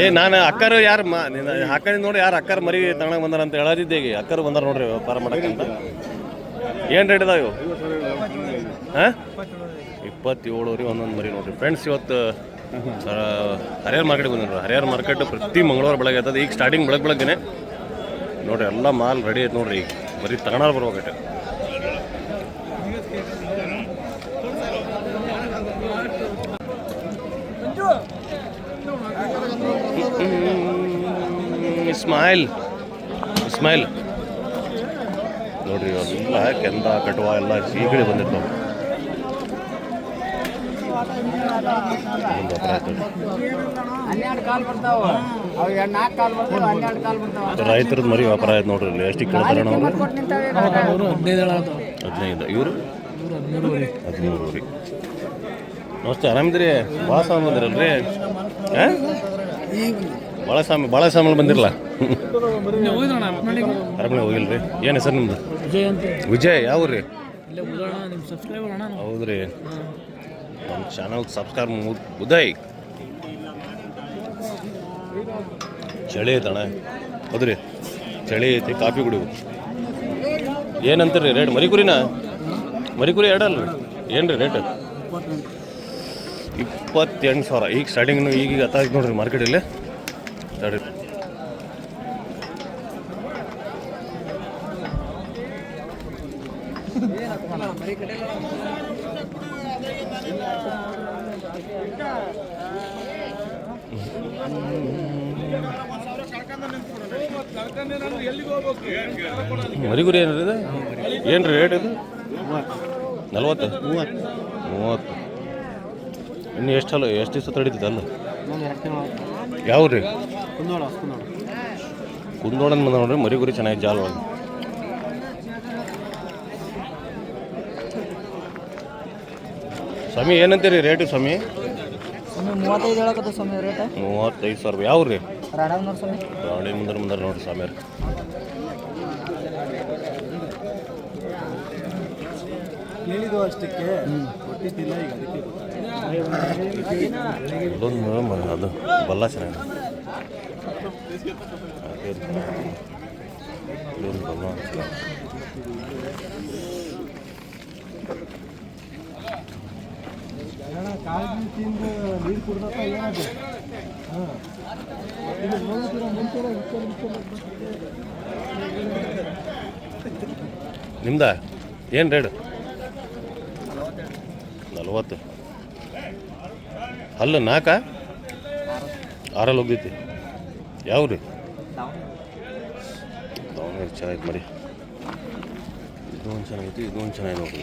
ಏ ನಾನು ಅಕ್ಕರು ಯಾರು ಹಾಕಿ ನೋಡಿ ಯಾರು ಅಕ್ಕರ್ ಮರಿ ತಗೊಂಡ್ ಬಂದಾರ ಅಂತ ಹೇಳದಿದ್ದೆ ಈಗ. ಅಕ್ಕರು ಬಂದಾರ ನೋಡ್ರಿ ವ್ಯಾಪಾರ ಮಾಡಕ್ಕಂತ ಅಂತ. ಏನು ರೇಟ್ ಇದಾವೆ ಇವು? ಹಾಂ? ಇಪ್ಪತ್ತೇಳು ರೀ ಒಂದೊಂದು ಮರಿ ನೋಡ್ರಿ. ಫ್ರೆಂಡ್ಸ್ ಇವತ್ತು ಹರಿಹರ ಮಾರ್ಕೆಟ್ ಬಂದಿದ್ರು. ಹರಿಹರ ಮಾರ್ಕೆಟ್ ಪ್ರತಿ ಮಂಗಳವಾರ ಬೆಳಗ್ಗೆ ಆಯ್ತದ ಈಗ ಸ್ಟಾರ್ಟಿಂಗ್ ಬೆಳಗ್ಗೆ ಬೆಳಗ್ಗೆನೆ. ನೋಡ್ರಿ, ಎಲ್ಲ ಮಾಲ್ ರೆಡಿ ಐತೆ ನೋಡ್ರಿ ಈಗ. ಬರೀ ತಗೊಳಾರ ಬರ್ಬೇಕಟ್ಟೆ ಇಸ್ಮಾಯಿಲ್ ಇಸ್ಮಾಯಿಲ್. ನೋಡ್ರಿ, ಎಲ್ಲ ಕೆಂದ, ಕಟುವ, ಎಲ್ಲ ಸೀಗಡಿ ಬಂದಿರ್ತಾವೆ ಒಂದು. ಹನ್ನೆರಡು ಕಾಲ್ ಬರ್ತಾವ. ಅವು ಎರಡು ನಾಲ್ಕು ಕಾಲ್ ಬರ್ತಾವ ಹನ್ನೆರಡು ಕಾಲ್ ಬರ್ತಾವ. ರೈತರದ್ದು ಮರಿ ವ್ಯಾಪಾರ ಆಯ್ತು ನೋಡ್ರಿ ಇಲ್ಲಿ. ಎಷ್ಟು ಕೇಳ್ತಾರೆ ನಾವು ಕೊಟ್ಟು ನಿಂತಾವೆ ಹದಿನೈದು ಇವರು? ಹದಿಮೂರು ರೀ ನಮಸ್ತೆ ಆರಾಮಿದ್ರಿ? ಭಾಳ ಸಾಮ ಬಂದಿರಲ್ರಿ? ಹಾಂ? ಭಾಳ ಸಾಮ ಭಾಳ ಸಾಮಾನು ಬಂದಿರಲ್ಲ ಅರಮನೆ ಹೋಗಿಲ್ರಿ? ಏನು ಹೆಸರು ನಿಮ್ದು? ವಿಜಯ್ ಅಂತ. ವಿಜಯ್ ಯಾವ ರೀ ಹೌದ್ರಿ. ನಮ್ಮ ಚಾನಲ್ ಸಬ್ಸ್ಕ್ರೈಬ್ ಉದಯ್ ಚಳಿ ಐತಣ್ಣ. ಹೌದ್ರಿ. ಚಳಿ ಐತಿ, ಕಾಫಿ ಕುಡಿಯು ಏನಂತೀರಿ ರೇಟ್ ಮರಿಕುರಿನ? ಮರಿಕುರಿ ಎರಡಲ್ಲ ಏನು ರೀ ರೇಟ್ ಇಪ್ಪತ್ತೆಂಟು ಸಾವಿರ. ಈಗ ಸ್ಟಾರ್ಟಿಂಗ್ ಈಗೀಗ ಹತ್ತಾಗಿ ನೋಡ್ರಿ ಮಾರ್ಕೆಟಲ್ಲಿ ತಡ್ರಿ. ಮರಿಗುರಿ ಏನ್ರಿ ಇದು? ಏನು ರೇಟ್ ಇದು? ನಲ್ವತ್ತು? ಮೂವತ್ತು. ಮೂವತ್ತು ಇನ್ನು ಎಷ್ಟು ಅಲ್ಲ ಎಷ್ಟು ದಿವಸ ತಡೀತದೆ ಅಲ್ಲ? ಯಾವ ರೀ ಕುಂದೋಡನ್ ಬಂದ ನೋಡ್ರಿ, ಮರಿಗುರಿ ಚೆನ್ನಾಗಿ ಜಾಲ ಒಳಗೆ. ಸ್ವಾಮಿ, ಏನಂತೀರಿ ರೇಟು ಸ್ವಾಮಿ? ಸ್ವಾಮಿ ಮೂವತ್ತೈದು ಹೇಳಕತ್ತ ಸ್ವಾಮಿ ರೇಟ್? ಮೂವತ್ತೈದು ಸಾವಿರ ಯಾವ ರೀ ರಾಡವ್ನವ್ರ ಸ್ವಾಮಿ. ಗಾಡಿ ಮುಂದೆ ಮುಂದೆ ನೋಡ್ರಿ ಸ್ವಾಮಿಯರ್ ಕೇಳಿದ್ದು ಅಷ್ಟಕ್ಕೆ ಕೊಟ್ಟಿದ್ದಿಲ್ಲ ಈಗ ಅದಕ್ಕೆ ಇಲ್ಲೊಂದು ಮ- ಅದು ಬಲ್ಲ ಅಣ್ಣ ಕಾಳಜಿ ತಿಂದು ನೀರು ಕುಡ್ದಪ್ಪ ಏನದು ಹಾಂ ಇದು ನೋಡ್ತೀರ ಮುಂಚೆ ವಿಚಾರ ನಿಮ್ದ? ಏನು ರೇಡ್ ನಲ್ವತ್ತು. ಅಲ್ಲ ನಾಲ್ಕ ಆರಲ್ಲಿ ಹೋಗ್ತೈತಿ. ಯಾವ ರೀ ದಾವಣಗೆರೆ. ಚೆನ್ನಾಗಿ ಮರಿ. ಇದು ಒಂದು ಚೆನ್ನಾಗೈತಿ, ಇದು ಒಂದು ಚೆನ್ನಾಗಿ ನೋಡ್ರಿ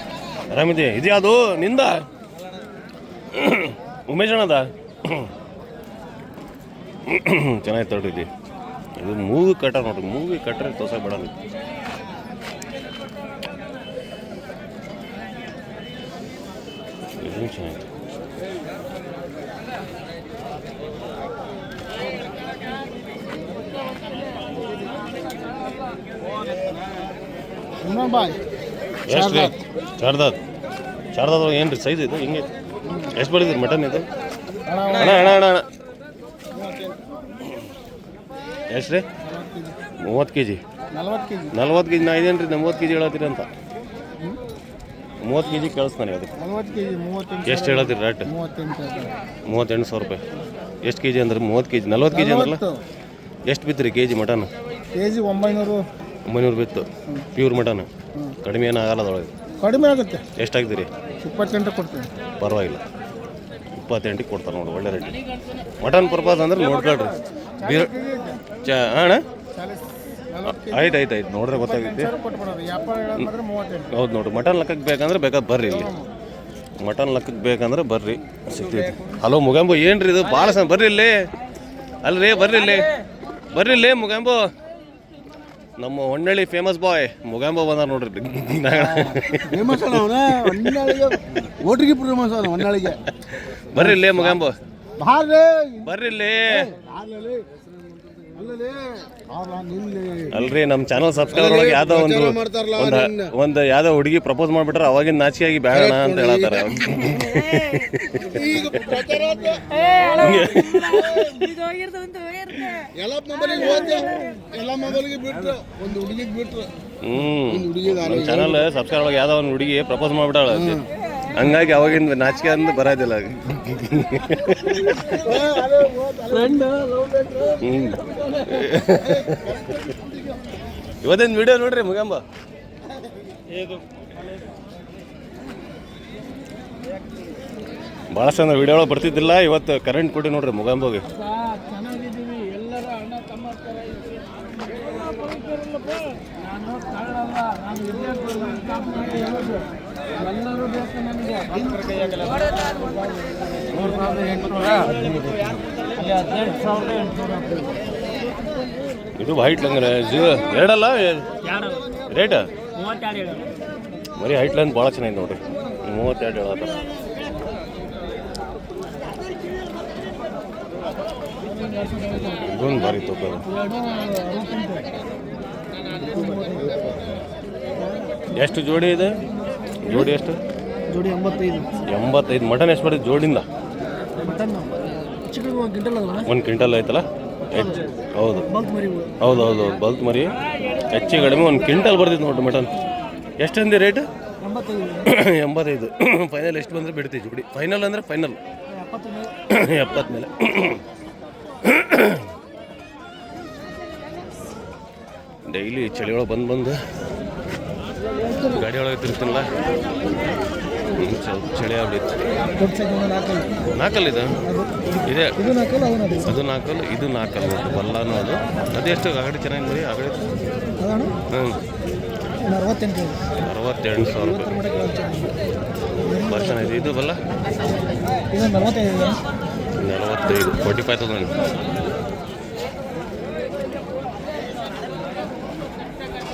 ಆರಾಮಿದೆ ಇದ್ಯಾವುದು ನಿಂದ? ಉಮೇಶ್ ಅಣ್ಣದ? ಚೆನ್ನಾಗಿ ತಗೊಂಡಿದ್ದಿ ಇದು ಮೂವಿ ಕಟ್ಟ ನೋಡ್ರಿ ಮೂವಿ ಕಟ್ಟರೆ ತೋಸ ಬೇಡ ಇದು ಇನ್ನೊಂದು ಬಾಯ್. ಶಾರದಾದ್ ಶಾರದಾದ್ ಏನು ರೀ ಸೈಜ್ ಇದು? ಹಿಂಗೆ? ಎಷ್ಟು ಬಡಿದ್ರಿ ಮಟನ್ ಇದು? ಅಣ್ಣ ಅಣ್ಣ ಅಣ್ಣ ಅಣ್ಣ. ಎಷ್ಟು ರೀ ಮೂವತ್ತು ಕೆ ಜಿ ನಲ್ವತ್ತು ಕೆ ಜಿ ನಾ ಇದೇನು ರೀ ಮೂವತ್ತು ಕೆ ಜಿ ಹೇಳತ್ತೀರಿ ಅಂತ. ಮೂವತ್ತು ಕೆ ಜಿ ಕಳಿಸ್ತಾನೆ ಅದಕ್ಕೆ. ಎಷ್ಟು ಹೇಳತ್ತೀರಿ ರೇಟ್ ಮೂವತ್ತೆಂಟು ಸಾವಿರ ರೂಪಾಯಿ. ಎಷ್ಟು ಕೆ ಜಿ ಅಂದ್ರೆ ಮೂವತ್ತು ಕೆ ಜಿ ನಲ್ವತ್ತು ಕೆ ಜಿ ಅಂದ್ರಲ್ಲ ಎಷ್ಟು ಬಿತ್ತು ರೀ K G mutton K G ಒಂಬೈನೂರು. ಒಂಬೈನೂರು ಬಿತ್ತು. ಪ್ಯೂರ್ ಮಟನ್ ಕಡಿಮೆ ಏನಾಗಲ್ಲ ಅದೊಳಗೆ ಕಡಿಮೆ ಆಗುತ್ತೆ. ಎಷ್ಟು ಹಾಕ್ತೀರಿ ಇಪ್ಪತ್ತೆಂಟು ಕೊಡ್ತೀನಿ. ಪರವಾಗಿಲ್ಲ. ಇಪ್ಪತ್ತೆಂಟಿಗೆ ಕೊಡ್ತಾರೆ ನೋಡಿ ಒಳ್ಳೆ ರೇಟ್ ಮಟನ್ ಪರ್ಪಸ್ ಅಂದ್ರೆ ನೋಡ್ಕೊಳ್ರಿ. ಬೀರ್ ಚ ಅಣ್ಣ? ಆಯ್ತು ಆಯ್ತು ಆಯ್ತು. ನೋಡ್ರೆ ಗೊತ್ತಾಗುತ್ತೆ. ಹೌದು ನೋಡಿ ಮಟನ್ ಲೆಕ್ಕಕ್ಕೆ ಬೇಕಂದ್ರೆ ಬೇಕಾದ್ರೆ ಬರ್ರಿ ಇಲ್ಲಿ. ಮಟನ್ ಲೆಕ್ಕಕ್ಕೆ ಬೇಕಂದ್ರೆ ಬರ್ರಿ. ಸಿಗ್ತೈತಿ. ಹಲೋ ಮುಗಂಬು ಏನ್ರಿ ಇದು? ಭಾಳ ಸಮ ಬರ್ರಿ ಇಲ್ಲಿ. ಅಲ್ರಿ ಬರ್ರಿ ಇಲ್ಲಿ. ಬರ್ರಿ ಇಲ್ಲಿ ಮುಗಂಬು ನಮ್ಮ ಹೊನ್ನಳ್ಳಿ ಫೇಮಸ್ ಬಾಯ್ ಮುಗಾಂಬ ಬಂದ ನೋಡ್ರಿ. ಫೇಮಸ್ ಅಲ್ಲ ಅವನ? ಹೊನ್ನಾಳಿಗೆ ಓಟ್ರಿಗೆ ಫೇಮಸ್ ಅವನ ಹೊನ್ನಾಳಿಗೆ. ಬರ್ರಿ ಇಲ್ಲಿ ಮುಗಾಂಬ. ಬರ್ರಿ. ಇಲ್ಲಿ. ಅಲ್ರಿ ನಮ್ಮ ಚಾನಲ್ ಸಬ್ಸ್ಕ್ರೈಬರ್ ಒಳಗೆ ಯಾವ್ದೋ ಒಂದು ಒಂದು ಒಂದು ಯಾವ್ದೋ ಹುಡುಗಿ ಪ್ರಪೋಸ್ ಮಾಡ್ಬಿಟ್ರೆ ಅವಾಗಿನ ನಾಚಿಕೆಯಾಗಿ ಬೇಡ ಅಂತ ಹೇಳ್ತಾರೆ ಹ್ಮ್ ಚಾನಲ್ ಸಬ್ಸ್ಕ್ರೈಬರ್ ಒಳಗೆ ಯಾವ್ದೋ ಒಂದು ಹುಡುಗಿ ಪ್ರಪೋಸ್ ಮಾಡ್ಬಿಟ್ಟಾಳ ಹಂಗಾಗಿ ಅವಾಗಿಂದ ನಾಚಿಕೆ ಅಂದ್ ಬರೋದಿಲ್ಲ. ಇವತ್ತಿನ ವಿಡಿಯೋ ನೋಡ್ರಿ ಮುಗಂಬ ಭಾಳ ಚಂದ ವಿಡಿಯೋ ಬರ್ತಿದ್ದಿಲ್ಲ ಇವತ್ತು ಕರೆಂಟ್ ಕೊಡಿ ನೋಡ್ರಿ ಮುಗಂಬೋಗೆ. ನಾನು ಇದು ಹೈಟ್ ಲಂಗ್ ಎರಡಲ್ಲ? ರೇಟ್ ಬರೀ ಹೈಟ್ ಲೈನ್ ಭಾಳ ಚೆನ್ನಾಗಿ ನೋಡ್ರಿ. ಮೂವತ್ತೆರಡು ಹೇಳತ್ತ ಇದೊಂದು ಭಾರಿ ತೂಕ. ಎಷ್ಟು ಜೋಡಿ ಇದೆ? ಜೋಡಿ ಎಷ್ಟು? ಜೋಡಿ ಎಂಬತ್ತೈದು. ಎಂಬತ್ತೈದು. ಮಟನ್ ಎಷ್ಟು ಮಾಡಿದ್ರು ಜೋಡಿಂದ ಮಟನ್ ಚಿಕನ್ ಒಂದು ಗಿಂಟಲ್ ಅಲ್ಲ ಒಂದು ಕ್ವಿಂಟಲ್ ಐತಲ್ಲ ಹೌದು. ಹೌದು. ಹೌದು ಹೌದು ಬಲ್ತ್ ಮರಿ. ಹೆಚ್ಚು ಕಡಿಮೆ ಒಂದು ಕ್ವಿಂಟಲ್ ಬರ್ತೈತೆ ನೋಡ್ರಿ ಮಟನ್. ಎಷ್ಟಂದಿ ರೇಟ್ ಎಂಬತ್ತೈದು. ಫೈನಲ್ ಎಷ್ಟು ಬಂದರೆ ಬಿಡ್ತೀವಿ ಜೋಡಿ. ಫೈನಲ್ ಅಂದರೆ ಫೈನಲ್ ಎಪ್ಪತ್ತ ಮೇಲೆ ಡೈಲಿ ಚಳಿಗಳು ಬಂದು ಬಂದು ಗಾಡಿ ಒಳಗೆ ತಿರ್ತಿಲ್ಲ ಚಳಿ ಆಗ್ಬಿಟ್ಟು ದೊಡ್ಡ ಸೈಜ್ ನಾಲ್ಕಲ್ಲ ಇದು. ಇದೆ ಅದು ನಾಲ್ಕಲ್ ನಾಲ್ಕಲ್ಲ ಇದು ನಾಲ್ಕಲ್ಲ. ಬಲ್ಲಾನು ಅದು. ಅದೆಷ್ಟು ಅಗಡಿ ಚೆನ್ನಾಗಿ ನೋಡಿ ಅಗಡಿ ಹ್ಞೂ ಅರವತ್ತೆಂಟು ಸಾವಿರ ರೂಪಾಯಿ. ಭಾಳ ಚೆನ್ನಾಗಿದೆ. ಇದು ಬಲ್ಲ? ನಲವತ್ತೈದು. ಫೋರ್ಟಿ ಫೈವ್ ತೌಸಂಡ್ ಹತ್ತು ಇಪ್ಪತ್ತು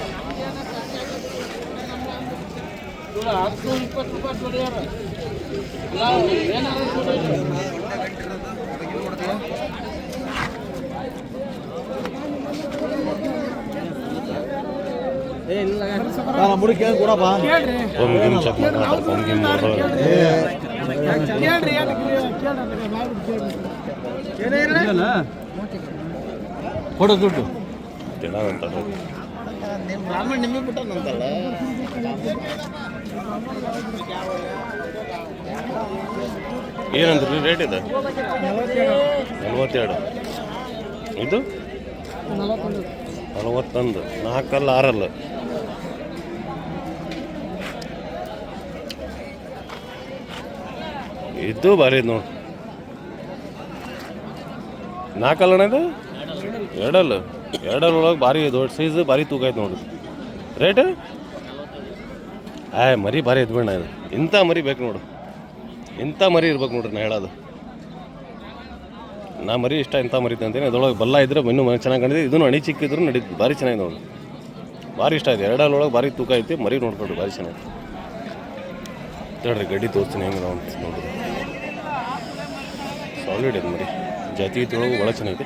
ರೂಪಾಯಿ ಜೋಡಿಯಾರ ಮುಡಿ ಕೇಳಿ ಕೊಡಪ್ಪ ಕೇಳ್ರಿ ಒಮ್ ಗಿಮ್ ಚೆಕ್ ಮಾಡ್ತಾರೆ ಒಮ್ ಗಿಮ್ ಕೇಳ್ರಿ. ಕೇಳ್ರಿ ಕೊಡು ದುಡ್ಡು. ನಿಮ್ಮ ಬ್ರಾಹ್ಮಣ ಏನಂದ್ರಿ ರೇಟ್ ಇದೆ? ನಲ್ವತ್ತೆರಡು. ಇದು? ನಲವತ್ತೊಂದು. ನಾಲ್ಕಲ್ಲ ಆರಲ್ಲ. ಇದು ಭಾರಿ ನೋಡಿ. ನಾಲ್ಕಲ್ಲ ಇದು? ಎರಡಲ್ಲ. ಎರಡಲ್ಲ ಒಳಗೆ ಭಾರಿ ದೊಡ್ಡ ಸೈಜ್ ಭಾರಿ ತೂಕ ಐತೆ ನೋಡ್ರಿ. ರೇಟ್ ಆಯ್ ಮರಿ ಭಾರಿ ಎದ್ಬಿಡ ಇದು. ಇಂಥ ಮರಿ ಬೇಕು ನೋಡು. ಇಂಥ ಮರಿ ಇರ್ಬೇಕು ನೋಡ್ರಿ ನಾ ಹೇಳೋದು. ನಾ ಮರಿ ಇಷ್ಟ ಇಂಥ ಮರಿ ಅಂತೀನಿ ಅದರೊಳಗೆ ಬಲ್ಲ ಇದ್ರೆ ಇನ್ನೂ ಮನೆ ಚೆನ್ನಾಗಿ ಕಂಡಿದೆ ಇದನ್ನು ಅಣಿ ಚಿಕ್ಕಿದ್ರು ನಡೀತು ಭಾರಿ ಚೆನ್ನಾಗಿ ನೋಡಿ. ಭಾರಿ ಇಷ್ಟ ಆಯ್ತು ಎರಡರೊಳಗೆ ಭಾರಿ ತೂಕ ಐತಿ. ಮರಿ ನೋಡ್ಕೊಡ್ರಿ ಭಾರಿ ಚೆನ್ನಾಗಿ ನೋಡ್ರಿ ಗಡ್ಡಿ ತೋರಿಸ್ತೀನಿ. ಹೆಂಗೆ ನಾವು ನೋಡ್ರಿ. ಸಾಲಿಡ್ ಇದೆ ಮರಿ. ಜಾತಿ ತೊಳಗು ಭಾಳ ಚೆನ್ನಾಗೈತಿ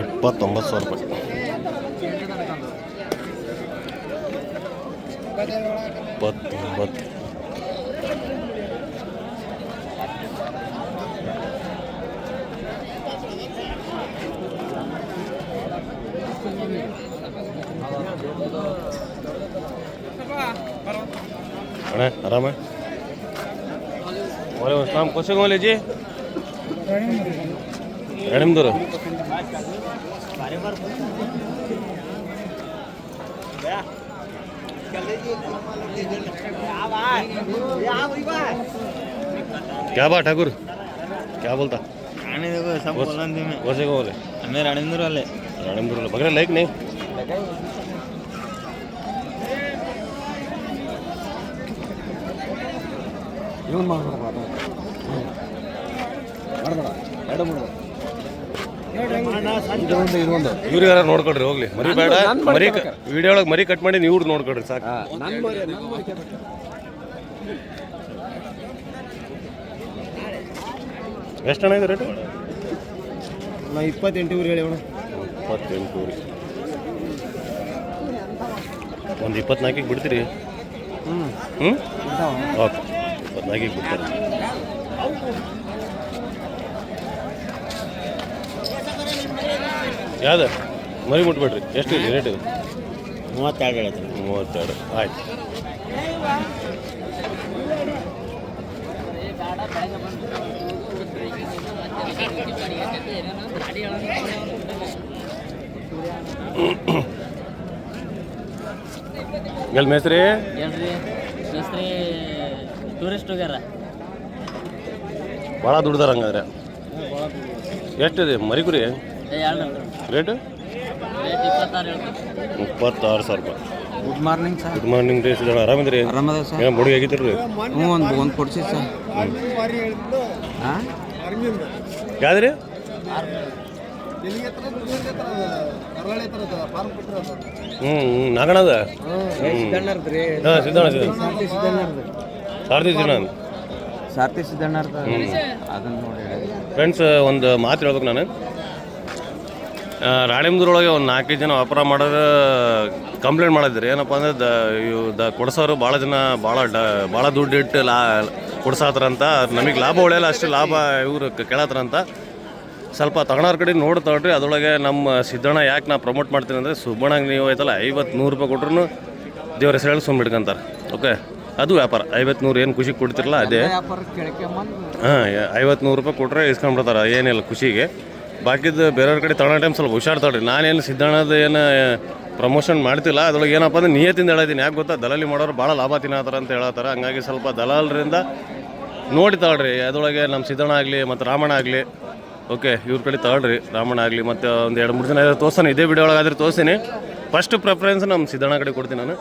ಇಪ್ಪತ್ತೊಂಬತ್ತು ಸಾವಿರ ರೂಪಾಯಿ ಇಪ್ಪತ್ತೊಂಬತ್ತು. ಅಣ್ಣ ಆರಾಮ? वाले कौन से कौन ले जी? मैडम दो क्या बात ठाकुर? क्या बोलता? देखो सब बोलते कैसे कौन से कौन बोले हमें रणिंदर वाले। रणिंदर वाले। बकरे लाइक नहीं। ಇವನು. ಮಾಡ್ಬೇಡ ಬೇಡ ಮಾಡ್ಬೇಡ ಇದೊಂದು ಇದೊಂದು. ಇವ್ರಿಗೆ ಯಾರು ನೋಡ್ಕೊಳ್ರಿ ಹೋಗ್ಲಿ. ಮರಿ ಬೇಡ. ಮರಿ ವಿಡಿಯೋ ಒಳಗೆ ಮರಿ ಕಟ್ ಮಾಡಿ ನೀವು ನೋಡ್ಕೊಡ್ರಿ ಸಾಕು. ಎಷ್ಟು ಹಣ ಇದೆ ರೇಟು ನಾ ಇಪ್ಪತ್ತೆಂಟು ಊರು ಹೇಳಿ ಇಪ್ಪತ್ತೆಂಟು ಊರಿ ಒಂದು ಇಪ್ಪತ್ನಾಲ್ಕಿಗೆ ಬಿಡ್ತೀರಿ? ಹ್ಞೂ ಹ್ಞೂ ಓಕೆ. ಇಪ್ಪತ್ನಾಲ್ಕಿಗೆ ಬಿಡ್ತಾರೆ. ಯಾವ್ದು? ಮರಿ ಮುಟ್ಬೇಡ್ರಿ. ಎಷ್ಟು ಇದೆ ರೇಟ್ ಇದು? ಮೂವತ್ತೆರಡು ಹೇಳ್ತೀನಿ. ಮೂವತ್ತೆರಡು. ಆಯ್ತು. ಎಲ್ಲಿ ಮೇಸ್ರಿ ಟೂರಿಸ್ಟ್ ಹೋಗ್ಯಾರ. ಭಾಳ ದುಡ್ದಾರ ಹಂಗಾದ್ರೆ. ಎಷ್ಟಿದೆ ಮರಿ ಕುರಿ ರೇಟು? ಇಪ್ಪತ್ತಾರು ಸಾವಿರ ರೂಪಾಯಿ. Good morning sir good morning ರೀ ಆರಾಮಿದ್ರಿ ಆರಾಮದ ಸರ್ ಏನು ಮುಡಿ ಆಗಿತ್ತು ರೀ ಹ್ಞೂ ಒಂದು ಒಂದು ಕೊಡ್ಸಿ ಸರ್ ಹಾಂ ಯಾವ್ದ್ರಿ? ಹ್ಞೂ ಹ್ಞೂ ನಾಗಣದ ಸಿದ್ದಣ್ಣರ್ದ್ರಿ ಹಾಂ ಸಿದ್ದಣ್ಣ ಸಾರಥಿ ಸಿದ್ದಣ್ಣರ್ದ ಅದನ್ನ ನೋಡಿ ಹೇಳಿ. ಫ್ರೆಂಡ್ಸ್ ಒಂದು ಮಾತು ಹೇಳ್ಬೇಕು ನಾನು. ಆ, ಒಂದು ನಾಲ್ಕೈದು ಜನ ವ್ಯಾಪಾರ ಮಾಡೋದು ಕಂಪ್ಲೇಂಟ್ ಮಾಡಿದ್ರಿ. ಏನಪ್ಪ ಅಂದ್ರೆ ದ ಇವು ದ ಕೊಡ್ಸೋರು ಭಾಳ ಜನ ಭಾಳ ಡ ಭಾಳ ದುಡ್ಡು ಇಟ್ಟು ಲಾ ಕೊಡ್ಸಾತ್ರಂತ ನಮಗೆ ಲಾಭ ಉಳಿಯಲ್ಲ ಅಷ್ಟು ಲಾಭ ಇವರು ಕೇಳತ್ರಂತ ಸ್ವಲ್ಪ ತಗೊಳೋರ ಕಡೆ ನೋಡಿ ತಗೊಳ್ರಿ. ಅದರೊಳಗೆ ನಮ್ಮ ಸಿದ್ದಣ್ಣ ಯಾಕೆ ನಾ ಪ್ರಮೋಟ್ ಮಾಡ್ತೀನಿ ಅಂದರೆ ಸುಬ್ಬಣ್ಣಗೆ ನೀವು ಐತಲ್ಲ ಐವತ್ತು ನೂರು ರೂಪಾಯಿ ಕೊಟ್ರು ದೇವ್ರ ಹೆಸರು ಹೇಳಿ ಸುಮ್ಮನೆ ಇಟ್ಕೊಂತಾರೆ. ಓಕೆ ಅದು ವ್ಯಾಪಾರ. ಐವತ್ತು ನೂರು ಏನು ಖುಷಿ ಕೊಡ್ತಿರಲ್ಲ ಅದೇ. ಹಾಂ ಐವತ್ತು ನೂರು ರೂಪಾಯಿ ಕೊಟ್ಟರೆ ಇಸ್ಕೊಂಡ್ಬಿಡ್ತಾರೆ. ಏನಿಲ್ಲ ಖುಷಿಗೆ. ಬಾಕಿದ್ದು ಬೇರೆಯವ್ರ ಕಡೆ ತಗೊಳ್ಳೋ ಟೈಮ್ ಸ್ವಲ್ಪ ಹುಷಾರು ತಗೊಳ್ರಿ ನಾನೇನು ಸಿದ್ಧಾಣದ ಏನು ಪ್ರಮೋಷನ್ ಮಾಡ್ತಿಲ್ಲ. ಅದ್ರೊಳಗೆ ಏನಪ್ಪ ಅಂದ್ರೆ ನಿಯತ್ತಿಂದ ಹೇಳತ್ತೀನಿ ಯಾಕೆ ಗೊತ್ತಾ? ದಲಾಲಿ ಮಾಡೋರು ಭಾಳ ಲಾಭ ತಿನ್ನತ್ತಾರ ಅಂತ ಹೇಳತ್ತಾರ. ಹಂಗಾಗಿ ಸ್ವಲ್ಪ ದಲಾಲರಿಂದ ನೋಡಿ ತಗೊಳ್ರಿ ಅದೊಳಗೆ ನಮ್ಮ ಸಿದ್ಧಣ ಆಗಲಿ ಮತ್ತು ರಾಮಣ್ಣ ಆಗಲಿ. ಓಕೆ ಇವ್ರ ಕಡೆ ತಗೊಳ್ರಿ ರಾಮಣ್ಣ ಆಗಲಿ ಮತ್ತು ಒಂದು ಎರಡು ಮೂರು ಜನ ತೋರ್ಸಾನೆ ಇದೇ ವಿಡಿಯೋ ಒಳಗೆ ಆದ್ರೆ ತೋರಿಸ್ತೀನಿ. ಫಸ್ಟ್ ಪ್ರಿಫರೆನ್ಸ್ ನಮ್ಮ ಸಿದ್ದಣ್ಣ ಕಡೆ ಕೊಡ್ತೀನಿ ನಾನು.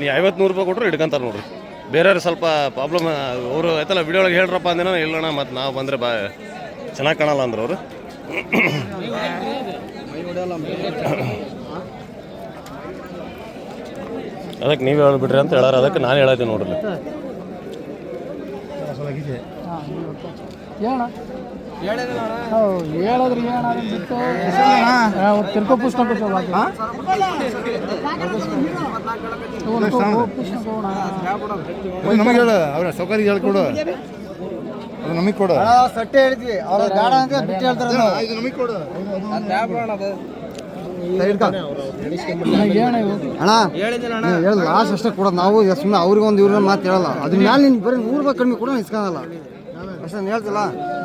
ನೀವು ಐವತ್ತು ನೂರು ರೂಪಾಯಿ ಕೊಟ್ಟರು ಹಿಡ್ಕೊಂತಾರೆ ನೋಡ್ರಿ. ಬೇರೆಯವ್ರು ಸ್ವಲ್ಪ ಪ್ರಾಬ್ಲಮ್ ಅವರು ಆಯ್ತಲ್ಲ ವಿಡಿಯೋ ಒಳಗೆ ಹೇಳ್ರಪ್ಪ ಅಂದೇನೋ, ಇಲ್ಲಣ್ಣ ಮತ್ತು ನಾವು ಬಂದರೆ ಬಾ, ಚೆನ್ನಾಗಿ ಕಾಣಲ್ಲ ಅಂದ್ರೆ ಅವರು. ಅದಕ್ಕೆ ನೀವು ಹೇಳ್ಬಿಟ್ರಿ ಅಂತ ಹೇಳಾರ, ಅದಕ್ಕೆ ನಾನು ಹೇಳತ್ತೀನಿ ನೋಡ್ರಿ. ಹೇಳ. ಹೌದು ಹೇಳದ್ರಿ ಏನ ಬಿಟ್ಟು. ತಿರ್ಕೋ ಪುಸ್ತಕ ನಮಗೆ ಹೇಳು ಅವ್ರ ಸೌಕರ್ಯ ಹೇಳ್ಕೊಡು. ಅದು ನಮಗೆ ಕೊಡು. ಸಟ್ಟೆ ಹೇಳಿದ್ವಿ. ಅವ್ರ ಗಾಡ ಅಂತ ಬಿಟ್ಟು ಹೇಳ್ತಾರೆ ಇದು ನಮಗೆ ಕೊಡು. ಅಣ್ಣ ಲಾಸ್ಟ್ ಅಷ್ಟೇ ಕೊಡೋದು ನಾವು ಸುಮ್ಮನೆ ಅವ್ರಿಗೊಂದು ಇವ್ರನ್ನ ಮಾತು ಹೇಳಲ್ಲ. ಅದ್ರ ಮೇಲೆ ನಿನ್ ಬರೀ ನೂರು ರೂಪಾಯಿ ಕಡಿಮೆ ಕೂಡ ಇಸ್ಕೊಳಲ್ಲ ಅಷ್ಟೇ ಹೇಳ್ತಲ್ಲ ಹೇಳ್ತಿಲ್ಲ?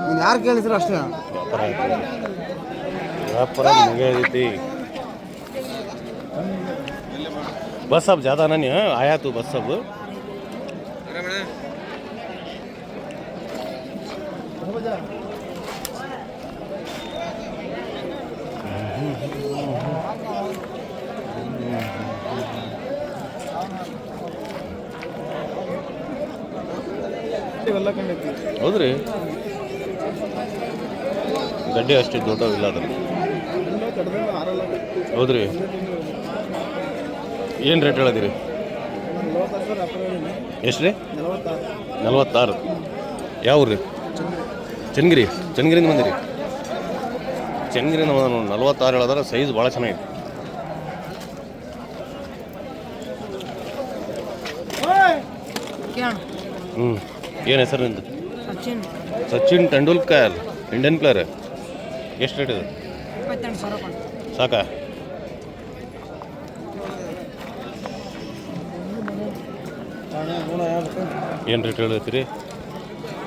ನೀನು ಯಾರು ಕೇಳಿದ್ರು ಅಷ್ಟೇ? ಬಸ್ ಸಬ್ ಜಾದ ನಾನು? ಆಯಾತು ಬಸ್ ಆಯಾತು ಬರಾಬರ ಇವೆಲ್ಲ ಕಂಡೈತಿ ಹೌದ್ರಿ? ಗಡ್ಡೆ ಅಷ್ಟೇ ದೊಡ್ಡವಿಲ್ಲ ಅದ್ರಲ್ಲಿ. ಹೌದ್ರಿ? ಏನು ರೇಟ್ ಹೇಳಿದಿರಿ? ಎಷ್ಟು ರೀ? ನಲ್ವತ್ತಾರು. ಯಾವ ಊರ್ರಿ? ಚನ್ನಗಿರಿ. ಚನ್ನಗಿರಿಂದ ಬಂದಿರಿ. ಚನ್ನಗಿರಿಂದ ಬಂದ ನಲ್ವತ್ತಾರು ಹೇಳಿದ್ರೆ ಸೈಜ್ ಭಾಳ ಚೆನ್ನಾಗಿದೆ ಹ್ಞೂ ಏನು ಹೆಸರು ನಿಂದು? ಸಚಿನ್. ಸಚಿನ್ ತೆಂಡೂಲ್ಕರ್ ಇಂಡಿಯನ್ ಪ್ಲೇಯರ್ ಎಷ್ಟು ರೇಟ್ ಇದೆ? ಸಾಕಾ. ಏನು ರೇಟ್ ಹೇಳತ್ತೀರಿ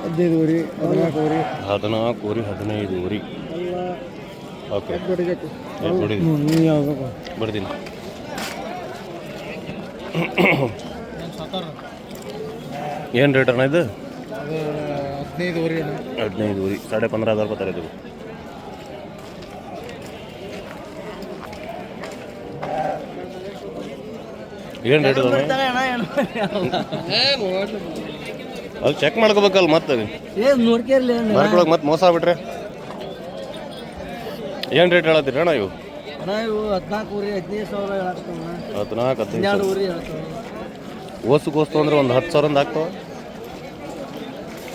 ಹದಿನೈದು ವರಿ ಹದಿನಾಲ್ಕು ವರಿ ಹದಿನಾಲ್ಕು ಊರಿ ಹದಿನೈದು ಊರಿ ಓಕೆ ಬರ್ತೀನಿ ಏನು ರೇಟ್ ಅಣ್ಣ ಇದು? ಅದು ಹದಿನೈದು ಊರಿ ಸಾಡೆ ಪಂದ್ರ ಹಜಾರ್ ರೂಪಾಯಿ ತಾರೆ ಇದು ಏನು ರೇಟ್ ಅದ ಅಲ್ಲಿ ಚೆಕ್ ಮಾಡ್ಕೋಬೇಕಲ್ಲ ಮತ್ತೆ ಮಾರ್ಕೊಳಗೆ ಮತ್ತೆ ಮೋಸ ಆಗ್ಬಿಟ್ರೆ. ಏನು ರೇಟ್ ಹೇಳತ್ತೀರಿ ಅಣ್ಣ ಇವು? ಹದಿನಾಲ್ಕು ಹದಿನೈದು ಸಾವಿರ ಓಸು ಕೋಸ್ತು ಅಂದ್ರೆ ಒಂದು ಹತ್ತು ಸಾವಿರದ ಆಗ್ತಾವ?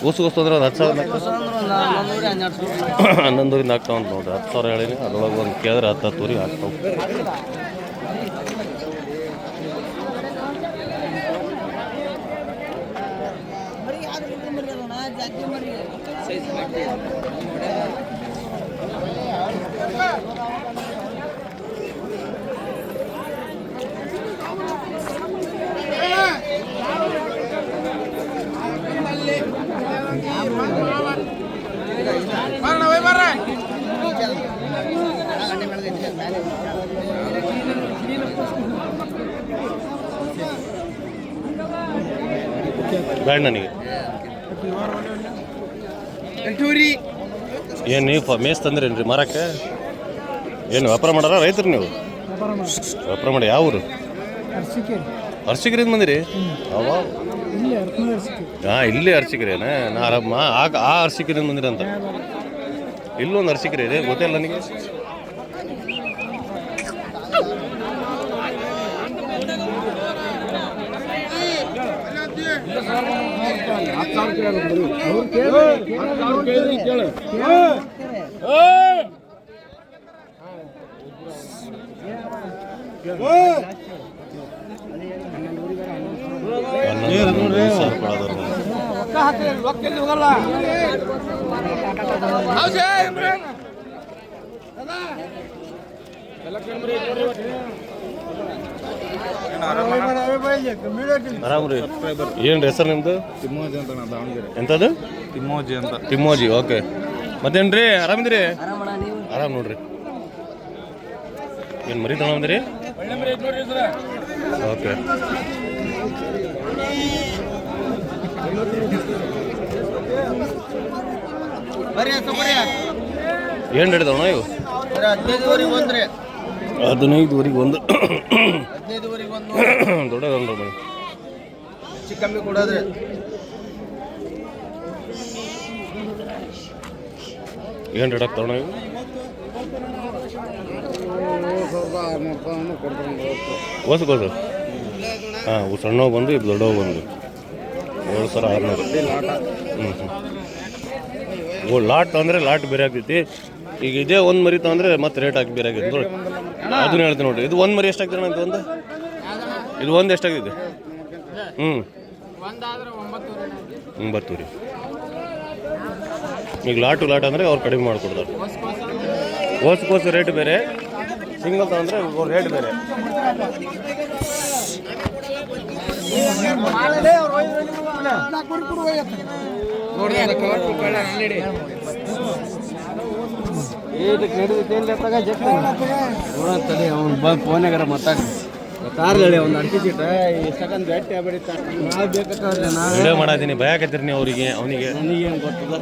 ಕೋಸ್ತು ಅಂದ್ರೆ ಒಂದು ಹತ್ತು ಸಾವಿರ ಹನ್ನೊಂದೂರಿಂದ ಆಗ್ತಾವ ಅಂತ ನೋಡ್ರಿ. ಹತ್ತು ಸಾವಿರ ಹೇಳೀನಿ ಅದ್ರೊಳಗೆ ಒಂದು ಕೇಳಿದ್ರೆ ಹತ್ತು ಹತ್ತುವರೆಗೆ ಆಗ್ತಾವ ಬೇಡ ನನಗೆ. ಏನು ನೀವು ಮೇಸ್ ತಂದಿರೇನು ರೀ ಮರಕ್ಕೆ? ಏನು ವ್ಯಾಪಾರ ಮಾಡಾರ ರೈತರು ನೀವು? ವ್ಯಾಪಾರ ಮಾಡಿ ಯಾವ ಊರು? ಅರ್ಸಿಕೆ ಅರ್ಸಿಕರಿಂದ ಬಂದಿರಿ? ಅವ ಹಾಂ ಇಲ್ಲೇ ಅರ್ಸಿಕರೇನ? ನಾ ಆರಾಮ ಆಗ ಆ ಅರ್ಸಿಕರಿಂದ ಬಂದಿರಂತ ಇಲ್ಲೊಂದು ಅರ್ಸಿಕರೆ ಗೊತ್ತಿಲ್ಲ ನನಗೆ ಹನ್ನೊಂದು ಸಾವಿರ ರೂಪಾಯಿ ಅದಾರ ನೋಡಿ. ಆರಾಮ್ ರೀ ಏನು ಹೆಸರು ನಿಮ್ದು ತಿಮ್ಮೋಜಿ ಅಂತ ದಾವಣಗೆರೆ ಎಂಥದ್ದು ತಿಮ್ಮೋಜಿ ಅಂತ ತಿಮ್ಮೋಜಿ, ಓಕೆ. ಮತ್ತೇನ್ರಿ ರೀ ನೀವು ಆರಾಮ್ ನೋಡ್ರಿ. ಏನು ಮರಿ ತಗೊಂಡ್ರಿ ಓಕೆ. ಏನು ಹಿಡಿದವಣ ಇವು? ಹದಿನೈದುವರೆಗೆ ಬಂದ್ರಿ ಹದಿನೈದುವರೆಗೆ ಒಂದು ಹದಿನೈದುವರೆಗೆ ಒಂದು ದೊಡ್ಡದೊಂದು ಮರಿ ಹೆಚ್ಚು ಕಮ್ಮಿ ಕೊಡೋದ್ರಿ. ಏನು ರೇಟ್ ಆಗ್ತಾವಣ ಕೋಸು ಹಾಂ ಇವು ಸಣ್ಣವು ಬಂದು ಇದು ದೊಡ್ಡವು ಬಂದು. ಏಳು ಸಾವಿರ ಆರುನೂರು. ಹ್ಞೂ ಹ್ಞೂ ಓ ಲಾಟ್ ಅಂದರೆ ಲಾಟ್ ಬೇರೆ ಆಗ್ತೈತಿ. ಈಗ ಇದೇ ಒಂದು ಮರಿ ತಗೊಂಡ್ರೆ ಮತ್ತೆ ರೇಟ್ ಹಾಕಿ ಬೇರೆ ಆಗೈತೆ ನೋಡಿ ಅದನ್ನ ಹೇಳ್ತೀನಿ ನೋಡ್ರಿ. ಇದು ಒಂದು ಮರಿ ಎಷ್ಟಾಗ್ತದೆ ಅಂತ ಇದು ಒಂದು? ಇದು ಒಂದು ಎಷ್ಟಾಗ್ತಿದೆ? ಹ್ಞೂ ಒಂಬತ್ತು ರೀ ಈಗ ಲಾಟು ಲಾಟ್ ಅಂದರೆ ಅವ್ರು ಕಡಿಮೆ ಮಾಡ್ಕೊಡ್ತಾರೆ. ಓಸು ಕೋಸು ರೇಟ್ ಬೇರೆ. ಸಿಂಗಲ್ ತಗೊಂಡ್ರೆ ರೇಟ್ ಬೇರೆ. ನೋಡಂತಡಿ ಅವ್ನು ಬಂದು ಫೋನಾಗಾರ ಮಾತಾಡಿ ಮಾತಾಡ್ಲಿ ಒಂದು ಅಡಿಕೆ ಚೀಟ ಗಟ್ಟಿ ನಾವು ಬೇಕಾದ್ರೆ ನಾ ವಿಡಿಯೋ ಮಾಡಾತೀನಿ ಭಯಕತ್ತೀರಿ ನೀವು ಅವರಿಗೆ ಅವನಿಗೆ. ನನಗೇನು ಗೊತ್ತದ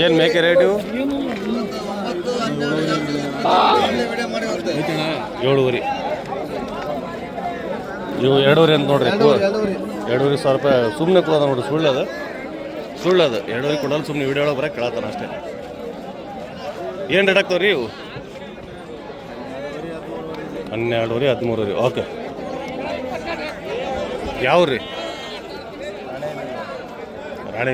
ಏನು ಮೇಕೆ ರೇಟು ಏಳುವರೆ. ಇವು ಎರಡೂವರೆ ಅಂತ ನೋಡ್ರಿ ಎರಡೂವರೆ ಸಾವಿರ ರೂಪಾಯಿ ಸುಮ್ಮನೆ ಕೊಡೋದ ನೋಡ್ರಿ ಸುಳ್ಳದು ಸುಳ್ಳದು ಎರಡೂವರೆ ಕೊಡಲ್ಲ ಸುಮ್ಮನೆ ವಿಡಿಯೋ ಒಳಗೆ ಬರೋಕೆ ಕೇಳತ್ತಾನ ಅಷ್ಟೇ. ಏನು ರೇಟ್ ಆಗ್ತಾವೆ ರೀ ಇವು? ಹನ್ನೆರಡುವರೆ ಹದಿಮೂರುವರೆ ಓಕೆ ಯಾವ ರೀ ರಾಣೆ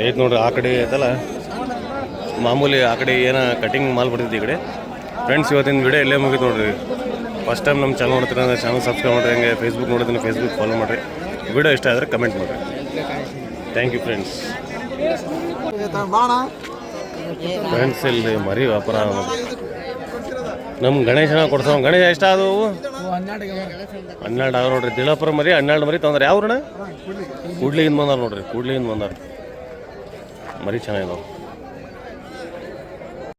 ಐತೆ ನೋಡ್ರಿ ಆ ಕಡೆ ಐತಲ್ಲ. ಮಾಮೂಲಿ ಆ ಕಡೆ ಏನೋ ಕಟಿಂಗ್ ಮಾಲ್ ಬರ್ತಿದ್ದೆ ಈ ಕಡೆ. ಫ್ರೆಂಡ್ಸ್ ಇವತ್ತಿನ ವಿಡಿಯೋ ಇಲ್ಲೇ ಮುಗಿತು ನೋಡ್ರಿ. ಫಸ್ಟ್ ಟೈಮ್ ನಮ್ಮ ಚಾನಲ್ ನೋಡ್ತೀರ ಅಂದರೆ ಚಾನಲ್ ಸಬ್ಸ್ಕ್ರೈಬ್ ಮಾಡ್ರಿ, ಹಂಗೆ ಫೇಸ್ಬುಕ್ ನೋಡಿದ್ರೆ ಫೇಸ್ಬುಕ್ ಫಾಲೋ ಮಾಡಿರಿ. ವಿಡಿಯೋ ಇಷ್ಟ ಆದರೆ ಕಮೆಂಟ್ ಮಾಡಿರಿ. ಥ್ಯಾಂಕ್ ಯು ಫ್ರೆಂಡ್ಸ್ ಫ್ರೆಂಡ್ಸ್ ಇಲ್ಲಿ ಮರಿ ವ್ಯಾಪಾರ. ನಮ್ಮ ಗಣೇಶನ ಕೊಡ್ಸೋ ಗಣೇಶ ಎಷ್ಟ ಆದವು ಹನ್ನೆರಡು ಆಗ ನೋಡ್ರಿ. ದಿಳಪುರ ಮರಿ, ಹನ್ನೆರಡು ಮರಿ ತೊಂದ್ರೆ ಯಾವ್ರಣ ಕೂಡ್ಲಿಗಿಂದ ಬಂದಾರ ನೋಡ್ರಿ, ಕೂಡ್ಲಿಗಿಂದ ಬಂದಾರ. ಮರಿ ಚೆನ್ನಾಗಿದಾವೆ.